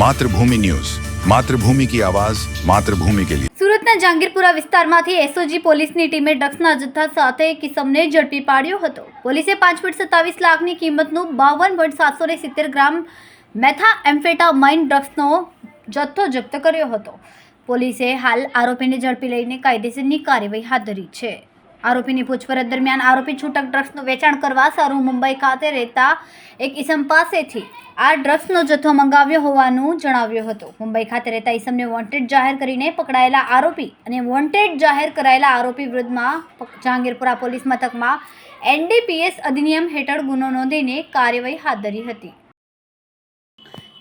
Mathrubhumi news. Mathrubhumi કી આવાજ, માતૃભૂમિ કે લીએ સુરતના જાંગીરપુરા વિસ્તારમાંથી એસઓજી પોલીસની ટીમે ડ્રગ્સના જથ્થા સાથે એક કિસમને ઝડપી પાડ્યો હતો. પોલીસે પાંચ પોઈન્ટ સત્તાવીસ લાખની કિંમતનું બાવન પોઈન્ટ સાતસો ને સિત્તેર ગ્રામ મેથા એમ્ફેટા માઇન ડ્રગ્સનો જથ્થો જપ્ત કર્યો હતો. પોલીસે હાલ આરોપીને ઝડપી લઈને કાયદેસરની કાર્યવાહી હાથ ધરી છે. આરોપીની પૂછપરછ દરમિયાન આરોપી છૂટક ડ્રગ્સનું વેચાણ કરવા સારું મુંબઈ ખાતે રહેતા એક ઈસમ પાસેથી આ ડ્રગ્સનો જથ્થો મંગાવ્યો હોવાનું જણાવ્યું હતું. મુંબઈ ખાતે રહેતા ઈસમને વોન્ટેડ જાહેર કરીને પકડાયેલા આરોપી અને વોન્ટેડ જાહેર કરાયેલા આરોપી વિરુદ્ધમાં જહાંગીરપુરા પોલીસ મથકમાં એનડીપીએસ અધિનિયમ હેઠળ ગુનો નોંધીને કાર્યવાહી હાથ ધરી હતી.